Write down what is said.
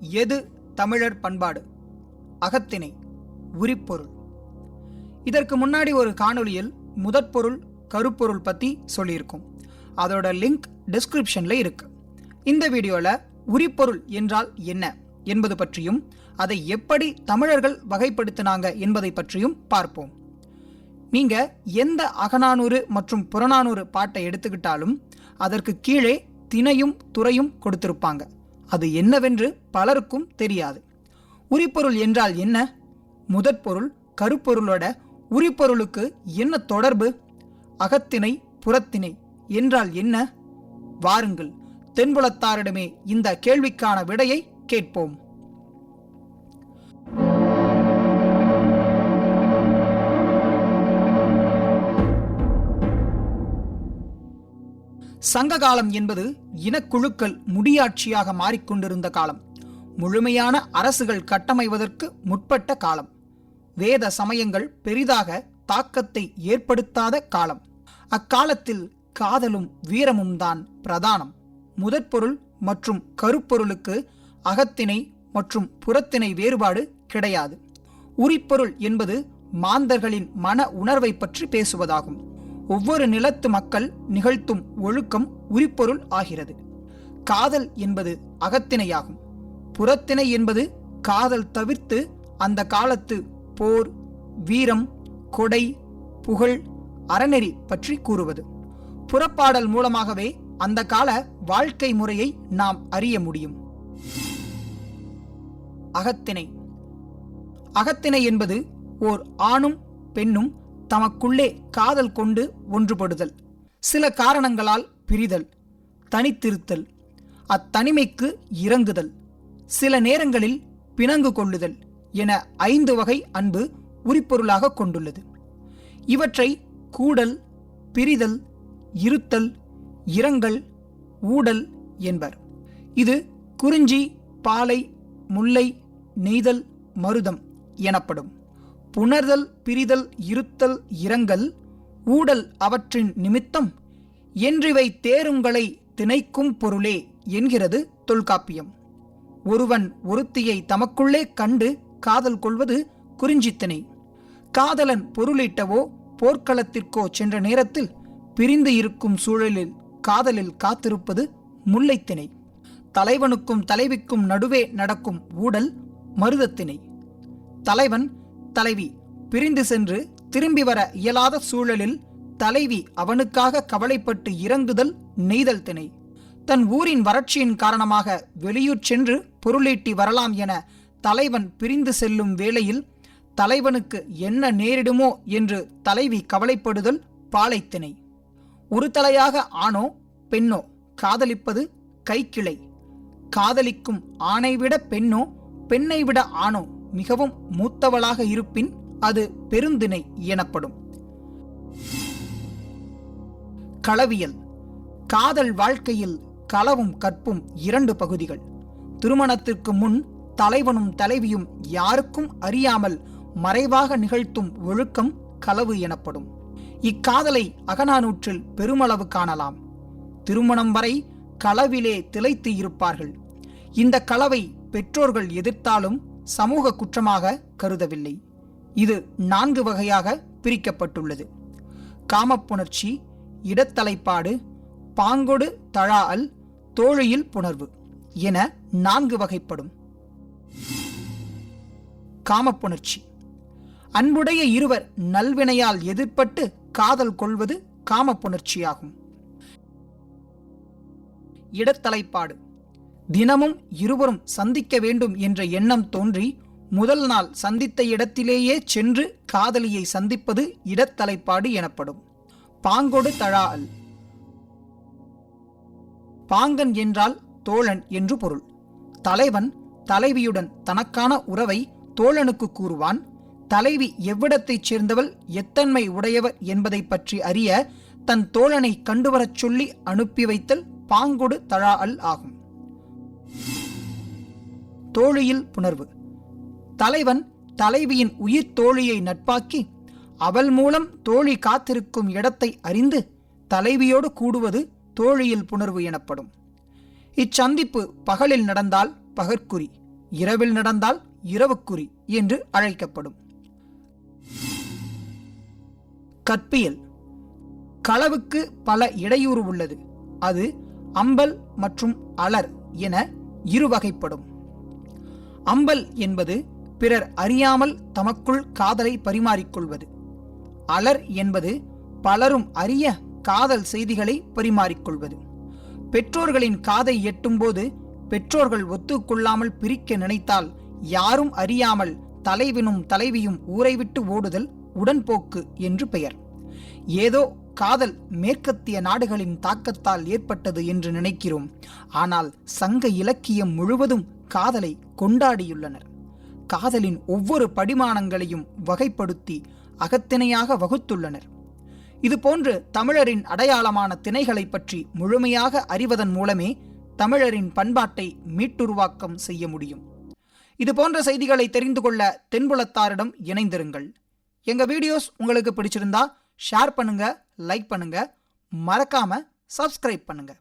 எது தமிழர் பண்பாடு? அகத்திணை உரிப்பொருள். இதற்கு முன்னாடி ஒரு காணொளியில் முதற்பொருள் கருப்பொருள் பற்றி சொல்லியிருக்கோம். அதோட லிங்க் டிஸ்கிரிப்ஷனில் இருக்கு. இந்த வீடியோவில் உரிப்பொருள் என்றால் என்ன என்பது பற்றியும் அதை எப்படி தமிழர்கள் வகைப்படுத்தினாங்க என்பதை பற்றியும் பார்ப்போம். நீங்க எந்த அகநானூறு மற்றும் புறநானூறு பாட்டை எடுத்துக்கிட்டாலும் அதற்கு கீழே திணையும் துறையும் கொடுத்திருப்பாங்க. அது என்னவென்று பலருக்கும் தெரியாது. உரிப்பொருள் என்றால் என்ன? முதற்பொருள் கருப்பொருளோட உரிப்பொருளுக்கு என்ன தொடர்பு? அகத்திணை புறத்திணை என்றால் என்ன? வாருங்கள் தென்புலத்தாரிடமே இந்த கேள்விக்கான விடையை கேட்போம். சங்க காலம் என்பது இனக்குழுக்கள் முடியாட்சியாக மாறிக்கொண்டிருந்த காலம். முழுமையான அரசுகள் கட்டமைவதற்கு முற்பட்ட காலம். வேத சமயங்கள் பெரிதாக தாக்கத்தை ஏற்படுத்தாத காலம். அக்காலத்தில் காதலும் வீரமும் தான் பிரதானம். முதற்பொருள் மற்றும் கருப்பொருளுக்கு அகத்திணை மற்றும் புறத்திணை வேறுபாடு கிடையாது. உரிப்பொருள் என்பது மாந்தர்களின் மன உணர்வை பற்றி பேசுவதாகும். ஒவ்வொரு நிலத்து மக்கள் நிகழ்த்தும் ஒழுக்கம் உரிப்பொருள் ஆகிறது. காதல் என்பது அகத்திணையாகும். புறத்திணை என்பது காதல் தவிர்த்து அந்த காலத்து போர் வீரம் கொடை புகழ் அறநெறி பற்றி கூறுவது. புறப்பாடல் மூலமாகவே அந்த கால வாழ்க்கை முறையை நாம் அறிய முடியும். அகத்திணை. அகத்திணை என்பது ஓர் ஆணும் பெண்ணும் தமக்குள்ளே காதல் கொண்டு ஒன்றுபடுதல். சில காரணங்களால் பிரிதல் தனித்திருத்தல் அத்தனிமைக்கு இறங்குதல் சில நேரங்களில் பிணங்கு கொள்ளுதல் என ஐந்து வகை அன்பு உரிப்பொருளாக கொண்டுள்ளது. இவற்றை கூடல் பிரிதல் இருத்தல் இரங்கல் ஊடல் என்பர். இது குறிஞ்சி பாலை முல்லை நெய்தல் மருதம் எனப்படும். புணர்தல் பிரிதல் இருத்தல் இரங்கல் ஊடல் அவற்றின் நிமித்தம் என்றிவை தேருங்களை திணைக்கும் பொருளே என்கிறது தொல்காப்பியம். ஒருவன் ஒருத்தியை தமக்குள்ளே கண்டு காதல் கொள்வது குறிஞ்சித்திணை காதலன் பொருளீட்டவோ போர்க்களத்திற்கோ சென்ற நேரத்தில் பிரிந்து இருக்கும் சூழலில் காதலில் காத்திருப்பது முல்லைத்திணை தலைவனுக்கும் தலைவிக்கும் நடுவே நடக்கும் ஊடல் மருதத்திணை தலைவன் தலைவி பிரிந்து சென்று திரும்பி வர இயலாத சூழலில் தலைவி அவனுக்காக கவலைப்பட்டு இறங்குதல் நெய்தல் திணை. தன் ஊரின் வறட்சியின் காரணமாக வெளியூர் சென்று பொருளீட்டி வரலாம் என தலைவன் பிரிந்து செல்லும் வேளையில் தலைவனுக்கு என்ன நேரிடுமோ என்று தலைவி கவலைப்படுதல் பாலைத்திணை. ஒரு தலையாக ஆணோ பெண்ணோ காதலிப்பது கைக்கிளை. காதலிக்கும் ஆணை விட பெண்ணோ பெண்ணை விட ஆணோ மிகவும் மூத்தவளாக இருப்பின் அது பெருந்திணை எனப்படும். களவியல். காதல் வாழ்க்கையில் களவும் கற்பும் இரண்டு பகுதிகள். திருமணத்திற்கு முன் தலைவனும் தலைவியும் யாருக்கும் அறியாமல் மறைவாக நிகழ்த்தும் ஒழுக்கம் களவு எனப்படும். இக்காதலை அகநானூற்றில் பெருமளவு காணலாம். திருமணம் வரை களவிலே திளைத்து இருப்பார்கள். இந்த களவை பெற்றோர்கள் எதிர்த்தாலும் சமூக குற்றமாக கருதவில்லை. இது நான்கு வகையாக பிரிக்கப்பட்டுள்ளது. காமப்புணர்ச்சி இடத்தலைப்பாடு பாங்கொடு தழாஅல் தோழியில் புணர்வு என நான்கு வகைப்படும். காமப்புணர்ச்சி அன்புடைய இருவர் நல்வினையால் எதிர்ப்பட்டு காதல் கொள்வது காமப்புணர்ச்சியாகும் இடத்தலைப்பாடு. தினமும் இருவரும் சந்திக்க வேண்டும் என்ற எண்ணம் தோன்றி முதல் நாள் சந்தித்த இடத்திலேயே சென்று காதலியை சந்திப்பது இடத்தலைப்பாடு எனப்படும். பாங்கொடு தழாஅல் பாங்கன் என்றால் தோழன் என்று பொருள். தலைவன் தலைவியுடன் தனக்கான உறவை தோழனுக்கு கூறுவான். தலைவி எவ்விடத்தைச் சேர்ந்தவள் எத்தன்மை உடையவர் என்பதை பற்றி அறிய தன் தோழனை கண்டுவரச் சொல்லி அனுப்பி வைத்தல் பாங்கொடு தழாஅல் ஆகும். தோழியில் புணர்வு. தலைவன் தலைவியின் உயிர் தோழியை நட்பாக்கி அவள் மூலம் தோழி காத்திருக்கும் இடத்தை அறிந்து தலைவியோடு கூடுவது தோழியில் புணர்வு எனப்படும். இச்சந்திப்பு பகலில் நடந்தால் பகற்குறி இரவில் நடந்தால் இரவுக்குறி என்று அழைக்கப்படும். கற்பியல். களவுக்கு பல இடையூறு உள்ளது. அது அம்பல் மற்றும் அலர் என இரு வகைப்படும். அம்பல் என்பது பிறர் அறியாமல் தமக்குள் காதலை பரிமாறிக்கொள்வது. அலர் என்பது பலரும் அறிய காதல் செய்திகளை பரிமாறிக்கொள்வது. பெற்றோர்களின் காதை எட்டும்போது பெற்றோர்கள் ஒத்துக்கொள்ளாமல் பிரிக்க நினைத்தால் யாரும் அறியாமல் தலைவினும் தலைவியும் ஊரை விட்டு ஓடுதல் உடன்போக்கு என்று பெயர். ஏதோ காதல் மேற்கத்திய நாடுகளின் தாக்கத்தால் ஏற்பட்டது என்று நினைக்கிறோம். ஆனால் சங்க இலக்கியம் முழுவதும் காதலை கொண்டாடியுள்ளனர். காதலின் ஒவ்வொரு படிமானங்களையும் வகைப்படுத்தி அகத்திணையாக வகுத்துள்ளனர். இதுபோன்று தமிழரின் அடையாளமான திணைகளை பற்றி முழுமையாக அறிவதன் மூலமே தமிழரின் பண்பாட்டை மீட்டுருவாக்கம் செய்ய முடியும். இதுபோன்ற செய்திகளை தெரிந்து கொள்ள தென்புலத்தாரிடம் இணைந்திருங்கள். எங்க வீடியோஸ் உங்களுக்கு பிடிச்சிருந்தா ஷேர் பண்ணுங்க லைக் பண்ணுங்க. மறக்காம சப்ஸ்கிரைப் பண்ணுங்க.